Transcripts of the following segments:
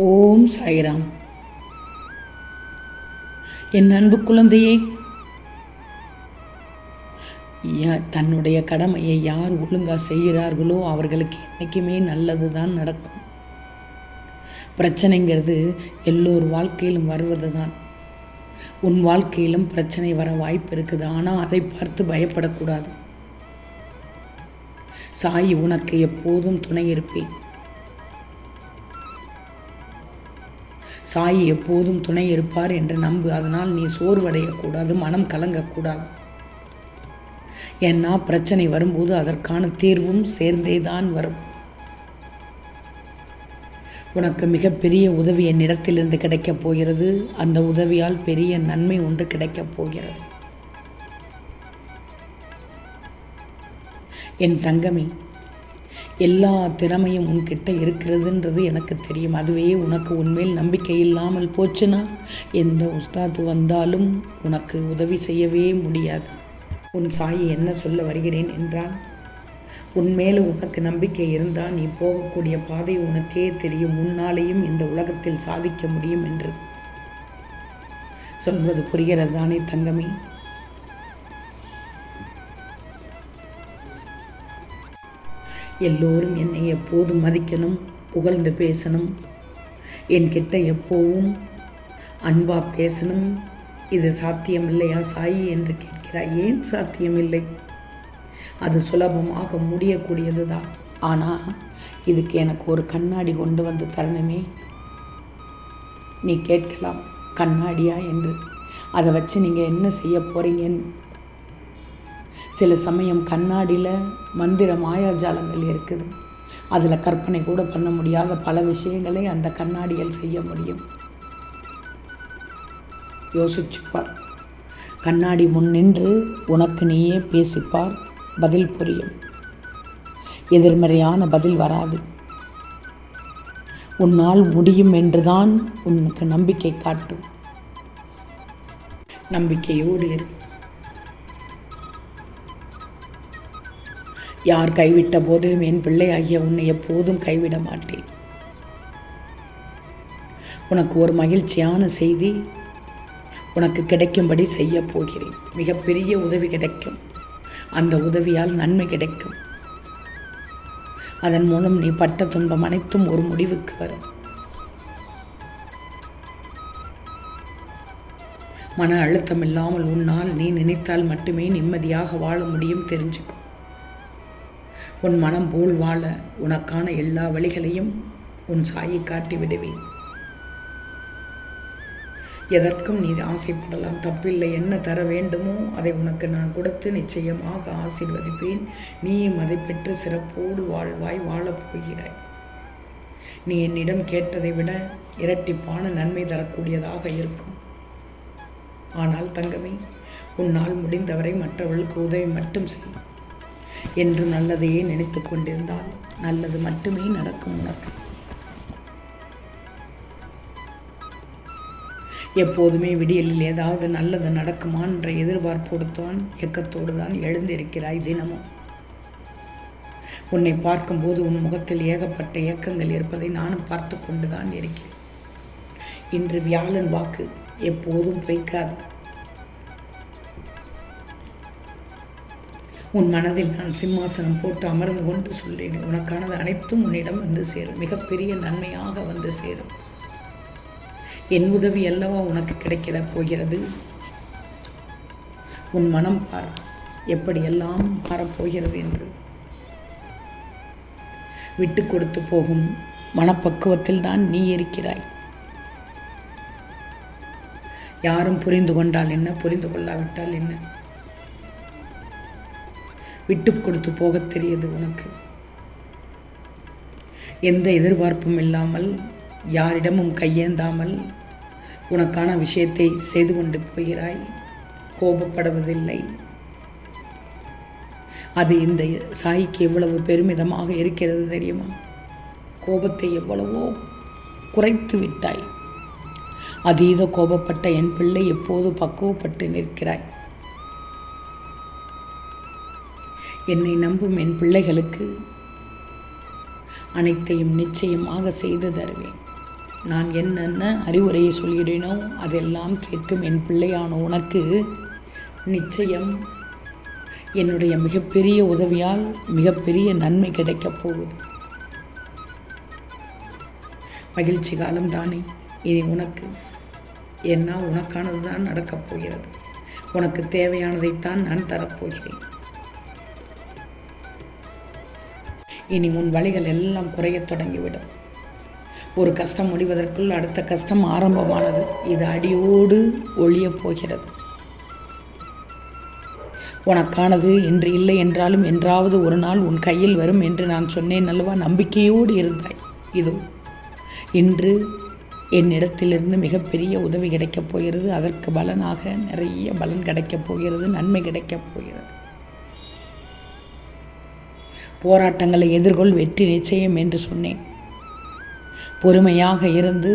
ஓம் சாய்ராம். என் அன்பு குழந்தையே தன்னுடைய கடமையை யார் ஒழுங்கா செய்கிறார்களோ அவர்களுக்கு என்றைக்குமே நல்லது தான் நடக்கும். பிரச்சனைங்கிறது எல்லோர் வாழ்க்கையிலும் வருவது தான் உன் வாழ்க்கையிலும் பிரச்சனை வர வாய்ப்பு இருக்குது ஆனால் அதை பார்த்து பயப்படக்கூடாது. சாய் உனக்கு எப்போதும் துணை இருப்பேன். சாய் எப்போதும் துணை இருப்பார் என்று நம்பு. அதனால் நீ சோர்வடையக்கூடாது மனம் கலங்கக்கூடாது. ஏன்னா பிரச்சனை வரும்போது அதற்கான தீர்வும் சேர்ந்தே தான் வரும். உனக்கு மிகப்பெரிய உதவி என்னிடத்திலிருந்து கிடைக்கப் போகிறது. அந்த உதவியால் பெரிய நன்மை ஒன்று கிடைக்கப் போகிறது. என் தங்கமே எல்லா திறமையும் உன்கிட்ட இருக்கிறதுன்றது எனக்கு தெரியும். அதுவே உனக்கு உன்மேல் நம்பிக்கை இல்லாமல் போச்சுன்னா எந்த உஸ்தாது வந்தாலும் உனக்கு உதவி செய்யவே முடியாது. உன் சாயி என்ன சொல்ல வருகிறேன் என்றால் உன்மேல உனக்கு நம்பிக்கை இருந்தால் நீ போகக்கூடிய பாதை உனக்கே தெரியும். உன்னாலேயும் இந்த உலகத்தில் சாதிக்க முடியும் என்று. சொல்வது புரிகிறது தானே தங்கமே? எல்லோரும் என்னை எப்போதும் மதிக்கணும் புகழ்ந்து பேசணும்? என்கிட்ட எப்போவும் அன்பாக பேசணும். இது சாத்தியம் இல்லையா சாயி என்று கேட்கிறாய். ஏன் சாத்தியமில்லை? அது சுலபமாக முடியக்கூடியது தான் ஆனால் இதுக்கு எனக்கு ஒரு கண்ணாடி கொண்டு வந்து தரணுமே. நீ கேட்கலாம் கண்ணாடியா என்று. அதை வச்சு நீங்கள் என்ன செய்ய போகிறீங்கன்னு சில சமயம் கண்ணாடியில் மந்திர மாயாஜாலங்கள் இருக்குது. அதில் கற்பனை கூட பண்ண முடியாத பல விஷயங்களை அந்த கண்ணாடியில் செய்ய முடியும். யோசிச்சுப்பார். கண்ணாடி முன் நின்று உனக்கு நீயே பேசிப்பார் பதில் புரியும். எதிர்மறையான பதில் வராது. உன்னால் முடியும் என்றுதான் உனக்கு நம்பிக்கை காட்டும். நம்பிக்கையோடு இருக்கும் யார் கைவிட்ட போதிலும் என் பிள்ளையாகிய உன்னை எப்போதும் கைவிட மாட்டேன். உனக்கு ஒரு மகிழ்ச்சியான செய்தி உனக்கு கிடைக்கும்படி செய்ய போகிறேன். மிகப்பெரிய உதவி கிடைக்கும். அந்த உதவியால் நன்மை கிடைக்கும். அதன் மூலம் நீ பட்ட துன்பம் அனைத்தும் ஒரு முடிவுக்கு வரும். மன அழுத்தம் இல்லாமல் உன்னால் நீ நினைத்தால் மட்டுமே நிம்மதியாக வாழ முடியும் தெரிஞ்சுக்கும் உன் மனம் போல் வாழ உனக்கான எல்லா வழிகளையும் உன் சாயை காட்டி விடுவேன். எதற்கும் நீ ஆசைப்படலாம். தப்பில்லை. என்ன தர வேண்டுமோ அதை உனக்கு நான் கொடுத்து நிச்சயமாக ஆசீர்வதிப்பேன். நீயும் அதை பெற்று சிறப்போடு வாழ்வாய் வாழப் போகிறாய். நீ என்னிடம் கேட்டதை விட இரட்டிப்பான நன்மை தரக்கூடியதாக இருக்கும். ஆனால் தங்கமே உன்னால் முடிந்தவரை மற்றவர்களுக்கு உதவி மட்டும் செய்யும் என்று நல்லதையே நினைத்து கொண்டிருந்தால் நல்லது மட்டுமே நடக்கும் உனக்கு. எப்போதுமே விடியலில் ஏதாவது நல்லது நடக்குமா என்ற எதிர்பார்ப்போடு தான் இயக்கத்தோடு தான் எழுந்திருக்கிறாய் தினமும். உன்னை பார்க்கும்போது உன் முகத்தில் ஏகப்பட்ட இயக்கங்கள் இருப்பதை நானும் பார்த்து கொண்டு தான் இருக்கிறேன். இன்று வியாழன் வாக்கு எப்போதும் பொய்க்காது. உன் மனதில் நான் சிம்மாசனம் போட்டு அமர்ந்து கொண்டு சொல்லேன். உனக்கானது அனைத்தும் உன்னிடம் வந்து சேரும். மிகப்பெரிய நன்மையாக வந்து சேரும். என் உதவி அல்லவா உனக்கு கிடைக்கிற போகிறது? உன் மனம் பார். எப்படியெல்லாம் மாறப்போகிறது என்று. விட்டு கொடுத்து போகும் மனப்பக்குவத்தில் தான் நீ இருக்கிறாய். யாரும் புரிந்து கொண்டால் என்ன? புரிந்து கொள்ளாவிட்டால் என்ன? விட்டு கொடுத்து போகத் தெரியுது உனக்கு. எந்த எதிர்பார்ப்பும் இல்லாமல் யாரிடமும் கையேந்தாமல் உனக்கான விஷயத்தை செய்து கொண்டு போகிறாய். கோபப்படுவதில்லை. அது இந்த சாய்க்கு எவ்வளவு பெருமிதமாக இருக்கிறது தெரியுமா? கோபத்தை எவ்வளவோ குறைத்து விட்டாய். அதீத கோபப்பட்ட என் பிள்ளை எப்போது பக்குவப்பட்டு நிற்கிறாய்? என்னை நம்பும் என் பிள்ளைகளுக்கு அனைத்தையும் நிச்சயமாக செய்து தருவேன். நான் என்னென்ன அறிவுரையை சொல்கிறேனோ அதெல்லாம் கேட்கும் என் பிள்ளையான உனக்கு நிச்சயம் என்னுடைய மிகப்பெரிய உதவியால் மிகப்பெரிய நன்மை கிடைக்கப் போகுது. மகிழ்ச்சி காலம் தானே இனி உனக்கு. என்ன உனக்கானது தான் நடக்கப் போகிறது. உனக்கு தேவையானதைத்தான் நான் தரப்போகிறேன் இனி உன் வழிகள் எல்லாம் குறையத் தொடங்கிவிடும். ஒரு கஷ்டம் முடிவதற்குள் அடுத்த கஷ்டம் ஆரம்பமானது. இது அடியோடு ஒழியப் போகிறது. உனக்கானது இன்று இல்லை என்றாலும் என்றாவது ஒரு நாள் உன் கையில் வரும் என்று நான் சொன்னேன் அல்லவா? நம்பிக்கையோடு இருந்தாய். இதோ இன்று என்னிடத்திலிருந்து மிகப்பெரிய உதவி கிடைக்கப் போகிறது. அதற்கு பலனாக நிறைய பலன் கிடைக்கப் போகிறது. நன்மை கிடைக்கப் போகிறது. போராட்டங்களை எதிர்கொள் வெற்றி நிச்சயம் என்று சொன்னேன். பொறுமையாக இருந்து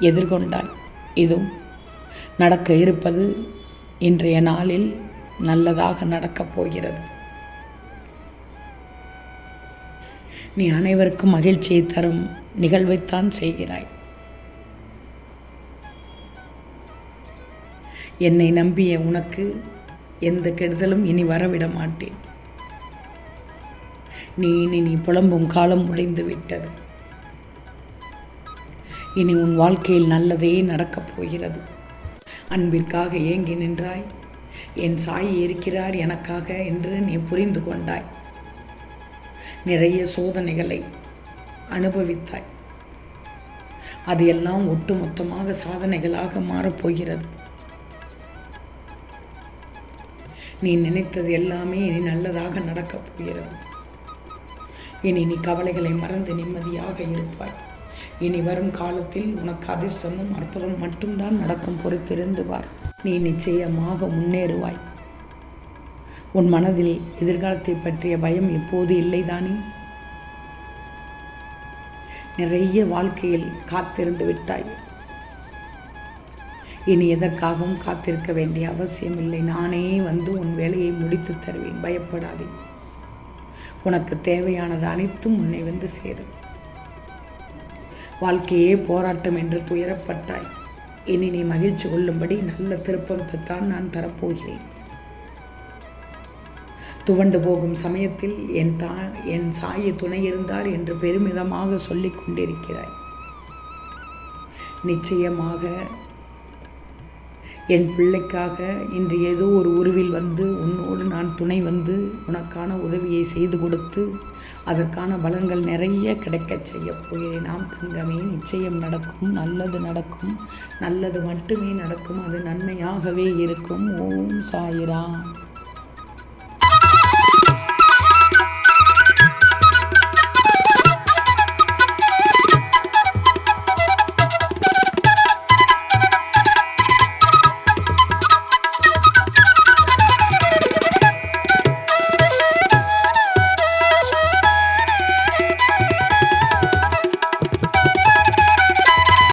எதிர்கொண்டாய். இதுவும் நடக்க இருப்பது இன்றைய நாளில் நல்லதாக நடக்கப் போகிறது. நீ அனைவருக்கும் மகிழ்ச்சியை தரும் நிகழ்வைத்தான் செய்கிறாய். என்னை நம்பிய உனக்கு எந்த கெடுதலும் இனி வரவிட மாட்டேன். நீ இனி நீ புலம்பும் காலம் முடிந்து விட்டது. இனி உன் வாழ்க்கையில் நல்லதே நடக்கப் போகிறது. அன்பிற்காக ஏங்கி நின்றாய். என் சாய் இருக்கிறார் எனக்காக என்று நீ புரிந்து கொண்டாய். நிறைய சோதனைகளை அனுபவித்தாய். அது எல்லாம் ஒட்டுமொத்தமாக சாதனைகளாக மாறப்போகிறது நீ நினைத்தது எல்லாமே இனி நல்லதாக நடக்கப் போகிறது. இனி நீ கவலைகளை மறந்து நிம்மதியாக இருப்பாய். இனி வரும் காலத்தில் உனக்கு அதிர்ஷ்டமும் அற்புதம் மட்டும்தான் நடக்கும் பொறுத்திருந்துவார் நீ நிச்சயமாக முன்னேறுவாய். உன் மனதில் எதிர்காலத்தை பற்றிய பயம் எப்போது இல்லைதானே நிறைய வாழ்க்கையில் காத்திருந்து விட்டாய். இனி எதற்காகவும் காத்திருக்க வேண்டிய அவசியமில்லை. நானே வந்து உன் வேலையை முடித்து தருவேன். பயப்படாதே. உனக்கு தேவையானது அனைத்தும் உன்னை வந்து சேரும். வாழ்க்கையே போராட்டம் என்று துயரப்பட்டாய். இனி நீ மகிழ்ச்சி கொள்ளும்படி நல்ல திருப்பத்தைத்தான் நான் தரப்போகிறேன். துவண்டு போகும் சமயத்தில் என் தா என் சாய துணை இருந்தார் என்று பெருமிதமாக சொல்லிக் கொண்டிருக்கிறாய். நிச்சயமாக என் பிள்ளைக்காக இன்று ஏதோ ஒரு உருவில் வந்து உன்னோடு நான் துணை வந்து உனக்கான உதவியை செய்து கொடுத்து அதற்கான பலன்கள் நிறைய கிடைக்கச் செய்யப் போகிறேன். நாம் தங்கமே நிச்சயம் நடக்கும். நல்லது நடக்கும். நல்லது மட்டுமே நடக்கும். அது நன்மையாகவே இருக்கும். ஓம் சாயிராம்.